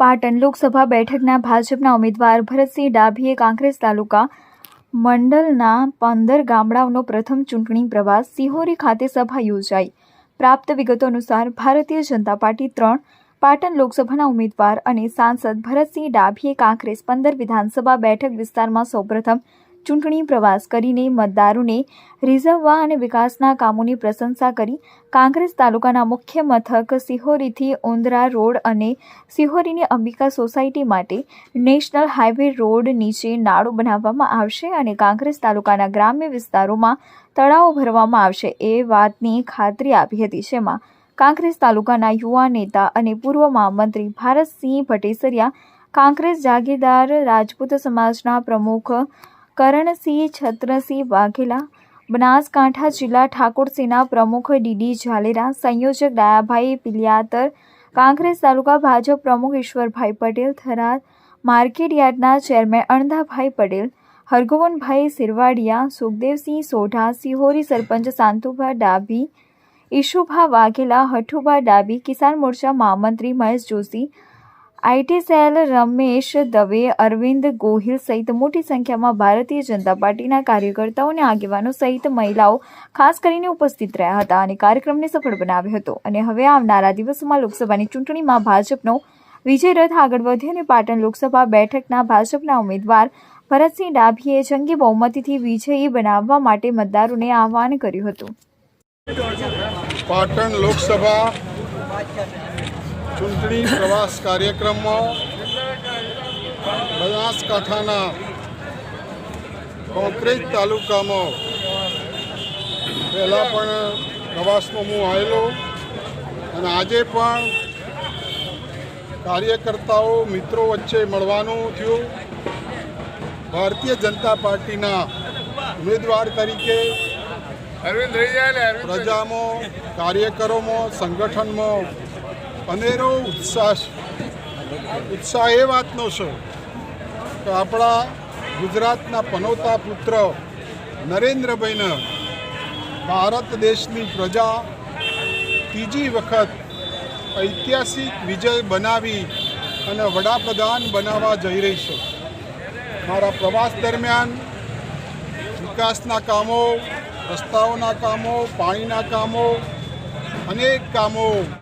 પાટણ લોકસભા બેઠકના ભાજપના ઉમેદવાર ભરતસિંહ ડાભીએ કાંકરેજ તાલુકા મંડળના પંદર ગામડાઓનો પ્રથમ ચૂંટણી પ્રવાસ સિહોરી ખાતે સભા યોજાઈ. પ્રાપ્ત વિગતો અનુસાર ભારતીય જનતા પાર્ટી ત્રણ, પાટણ લોકસભાના ઉમેદવાર અને સાંસદ ભરતસિંહ ડાભીએ કાંકરેજ પંદર વિધાનસભા બેઠક વિસ્તારમાં સૌપ્રથમ ચૂંટણી પ્રવાસ કરીને મતદારોને રીઝવવા અને વિકાસના કામોની પ્રશંસા કરી. કાંગ્રેસ તાલુકાના મુખ્ય મથક સિહોરીથી ઉંદરા રોડ અને સિહોરીની અંબિકા સોસાયટી માટે નેશનલ હાઈવે રોડ નીચે નાળું બનાવવામાં આવશે અને કાંગ્રેસ તાલુકાના ગ્રામ્ય વિસ્તારોમાં તળાવો ભરવામાં આવશે એ વાતની ખાતરી આપી હતી. જેમાં કાંગ્રેસ તાલુકાના યુવા નેતા અને પૂર્વ મહામંત્રી ભારતસિંહ ભટેસરિયા, કાંગ્રેસ જાગીરદાર રાજપૂત સમાજના પ્રમુખ કરણસિંહ, છત્રસિંહ વાઘેલા, બનાસકાંઠા જિલ્લા ઠાકોરસિંહના પ્રમુખ ડીડી ઝાલેરા, સંયોજક દયાભાઈ પિલિયાતર કાંકરેજ તાલુકા ભાજપ પ્રમુખ ઈશ્વરભાઈ પટેલ, થરાદ માર્કેટ યાર્ડના ચેરમેન અણધાભાઈ પટેલ હરગોવનભાઈ સિરવાડિયા, સુખદેવસિંહ સોઢા, સિહોરી સરપંચ સાંતુભા ડાભી, ઈશુભા વાઘેલા, હઠુભા ડાબી કિસાન મોરચા મહામંત્રી મહેશ જોશી આઈટી સેલ રમેશ દવે, અરવિંદ ગોહિલ સહિત મોટી સંખ્યામાં ભારતીય જનતા પાર્ટીના કાર્યકર્તાઓ અને આગેવાનો સહિત મહિલાઓ ખાસ કરીને ઉપસ્થિત રહ્યા હતા અને કાર્યક્રમને સફળ બનાવ્યો હતો. અને હવે આવનારા દિવસોમાં લોકસભાની ચૂંટણીમાં ભાજપનો વિજય રથ આગળ વધ્યો અને પાટણ લોકસભા બેઠકના ભાજપના ઉમેદવાર ભરતસિંહ ડાભીએ જંગી બહુમતીથી વિજયી બનાવવા માટે મતદારોને આહવાન કર્યું હતું. પાટણ લોકસભા ચૂંટણી પ્રવાસ કાર્યક્રમમાં બનાસકાંઠાના કોંકરેજ તાલુકામાં પહેલાં પણ પ્રવાસમાં હું આવેલો અને આજે પણ કાર્યકર્તાઓ મિત્રો વચ્ચે મળવાનું થયું. ભારતીય જનતા પાર્ટીના ઉમેદવાર તરીકે પ્રજામાં કાર્યકરોમાં સંગઠનમાં અનેરો ઉત્સાહ ઉત્સાહ એ વાતનો છે કે આપણા ગુજરાતના પનોતા પુત્ર નરેન્દ્રભાઈને ભારત દેશની પ્રજા ત્રીજી વખત ઐતિહાસિક વિજય બનાવી અને વડાપ્રધાન બનાવવા જઈ રહી છે. મારા પ્રવાસ દરમિયાન વિકાસના કામો, રસ્તાઓના કામો, પાણીના કામો, અનેક કામો